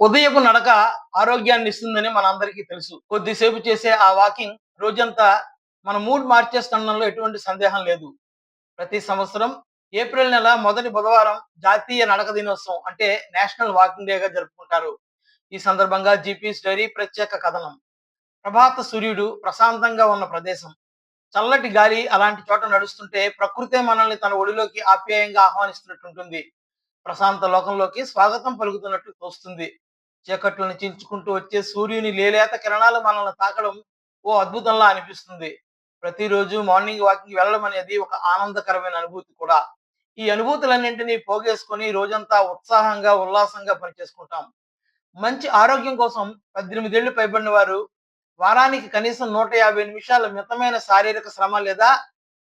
ఉదయపు నడక ఆరోగ్యాన్ని ఇస్తుందని మనందరికీ తెలుసు. కొద్దిసేపు చేసే ఆ వాకింగ్ రోజంతా మన మూడ్ మార్చేస్తుండడంలో ఎటువంటి సందేహం లేదు. ప్రతి సంవత్సరం ఏప్రిల్ నెల మొదటి బుధవారం జాతీయ నడక దినోత్సవం అంటే నేషనల్ వాకింగ్ డేగా జరుపుకుంటారు. ఈ సందర్భంగా జీపీఎస్ డైరీ ప్రత్యేక కథనం. ప్రభాత సూర్యుడు ప్రశాంతంగా ఉన్న ప్రదేశం. చల్లటి గాలి అలాంటి చోట నడుస్తుంటే ప్రకృతే మనల్ని తన ఒడిలోకి ఆప్యాయంగా ఆహ్వానిస్తున్నట్టుంటుంది. ప్రశాంత లోకంలోకి స్వాగతం పలుకుతున్నట్టు తోస్తుంది. చీకట్లను చించుకుంటూ వచ్చే సూర్యుని లేలేత కిరణాలు మనల్ని తాకడం ఓ అద్భుతంలా అనిపిస్తుంది. ప్రతిరోజు మార్నింగ్ వాకింగ్ వెళ్ళడం అనేది ఒక ఆనందకరమైన అనుభూతి కూడా. ఈ అనుభూతులన్నింటినీ పోగేసుకొని రోజంతా ఉత్సాహంగా ఉల్లాసంగా పనిచేసుకుంటాం. మంచి ఆరోగ్యం కోసం పద్దెనిమిదేళ్ళు పైబడిన వారు వారానికి కనీసం నూట యాభై నిమిషాల మితమైన శారీరక శ్రమ లేదా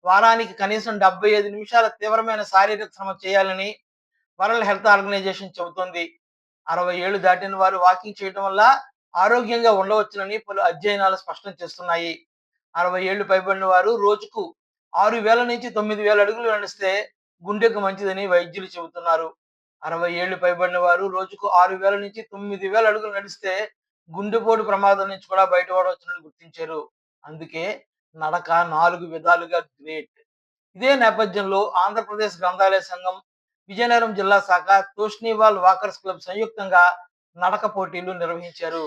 వారానికి కనీసం డెబ్బై ఐదు నిమిషాల తీవ్రమైన శారీరక శ్రమ చేయాలని వరల్డ్ హెల్త్ ఆర్గనైజేషన్ చెబుతోంది. అరవై ఏళ్ళు దాటిన వారు వాకింగ్ చేయడం వల్ల ఆరోగ్యంగా ఉండవచ్చునని పలు అధ్యయనాలు స్పష్టం చేస్తున్నాయి. అరవై ఏళ్ళు పైబడిన వారు రోజుకు ఆరు వేల నుంచి తొమ్మిది వేల అడుగులు నడిస్తే గుండెకు మంచిదని వైద్యులు చెబుతున్నారు. అరవై ఏళ్ళు పైబడిన వారు రోజుకు ఆరు వేల నుంచి తొమ్మిది వేల అడుగులు నడిస్తే గుండెపోటు ప్రమాదం నుంచి కూడా బయటపడవచ్చునని గుర్తించారు. అందుకే నడక నాలుగు విధాలుగా గ్రేట్. ఇదే నేపథ్యంలో ఆంధ్రప్రదేశ్ గ్రంథాలయ సంఘం విజయనగరం జిల్లా శాఖ తోష్నీవాల్ వాకర్స్ క్లబ్ సంయుక్తంగా నడక పోటీలు నిర్వహించారు.